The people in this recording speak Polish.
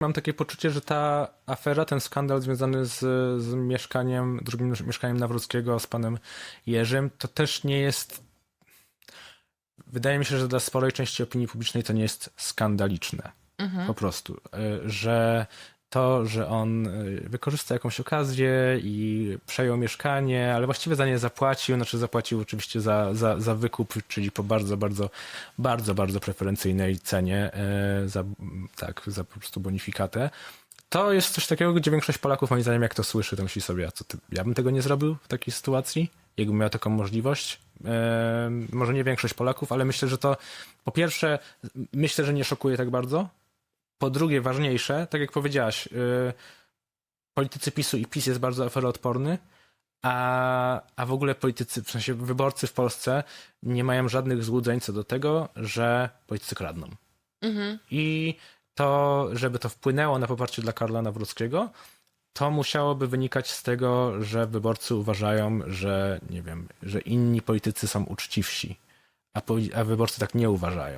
Mam takie poczucie, że ta afera, ten skandal związany z, z mieszkaniem, drugim mieszkaniem Nawrockiego z panem Jerzym, to też nie jest. Wydaje mi się, że dla sporej części opinii publicznej to nie jest skandaliczne. Po prostu. Y, Że to, że on y, wykorzysta jakąś okazję i przejął mieszkanie, ale właściwie za nie zapłacił, znaczy zapłacił oczywiście za, za, za wykup, czyli po bardzo, bardzo, bardzo, bardzo preferencyjnej cenie, y, za, tak, za po prostu bonifikatę. To jest coś takiego, gdzie większość Polaków, moim zdaniem, jak to słyszy, to myśli sobie, a co ty, ja bym tego nie zrobił w takiej sytuacji, jakbym miał taką możliwość. E, może nie większość Polaków, ale myślę, że to po pierwsze, myślę, że nie szokuje tak bardzo. Po drugie, ważniejsze, tak jak powiedziałaś, y, politycy PiSu i PiS jest bardzo aferoodporny, a, a w ogóle politycy, w sensie wyborcy w Polsce nie mają żadnych złudzeń co do tego, że politycy kradną. I to, żeby to wpłynęło na poparcie dla Karla Nawrockiego, to musiałoby wynikać z tego, że wyborcy uważają, że nie wiem, że inni politycy są uczciwsi, a, a wyborcy tak nie uważają.